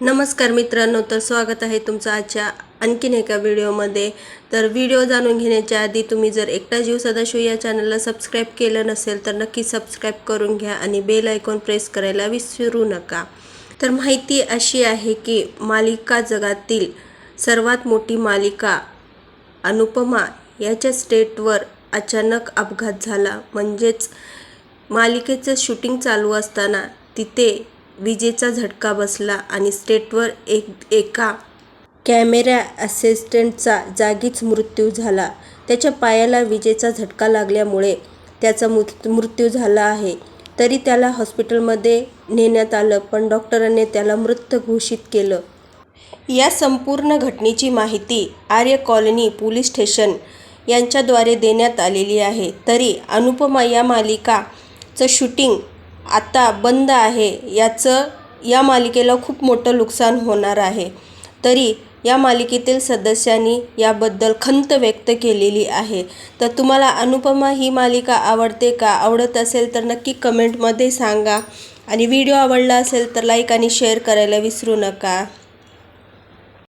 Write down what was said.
नमस्कार मित्रांनो तर स्वागत आहे तुमचं आजच्या आणखीन एका व्हिडिओमध्ये. तर व्हिडिओ जाणून घेण्याच्या आधी तुम्ही जर एकटा जीव सदाशिव या चॅनलला सबस्क्राईब केलं नसेल तर नक्की सबस्क्राईब करून घ्या आणि बेल आयकॉन प्रेस करायला विसरू नका. तर माहिती अशी आहे की मालिका जगातील सर्वात मोठी मालिका अनुपमा याच्या स्टेटवर अचानक अपघात झाला. म्हणजेच मालिकेचं शूटिंग चालू असताना तिथे विजेचा झटका बसला आणि स्टेटवर एक एका कॅमेरा असिस्टंटचा जागीच मृत्यू झाला. त्याच्या पायाला विजेचा झटका लागल्यामुळे त्याचा मृ मृत्यू झाला आहे. तरी त्याला हॉस्पिटलमध्ये नेण्यात आलं पण डॉक्टरांनी त्याला मृत घोषित केलं. या संपूर्ण घटनेची माहिती आर्य कॉलनी पोलीस स्टेशन यांच्याद्वारे देण्यात आलेली आहे. तरी अनुपमा या मालिकाचं शूटिंग आत्ता बंद आहे. याचं या मालिकेला खूप मोठं नुकसान होणार आहे. तरी या मालिकेतील सदस्यांनी याबद्दल खंत व्यक्त केलेली आहे. तर तुम्हाला अनुपमा ही मालिका आवडते का? आवडत असेल तर नक्की कमेंटमध्ये सांगा. आणि व्हिडिओ आवडला असेल तर लाईक आणि शेअर करायला विसरू नका.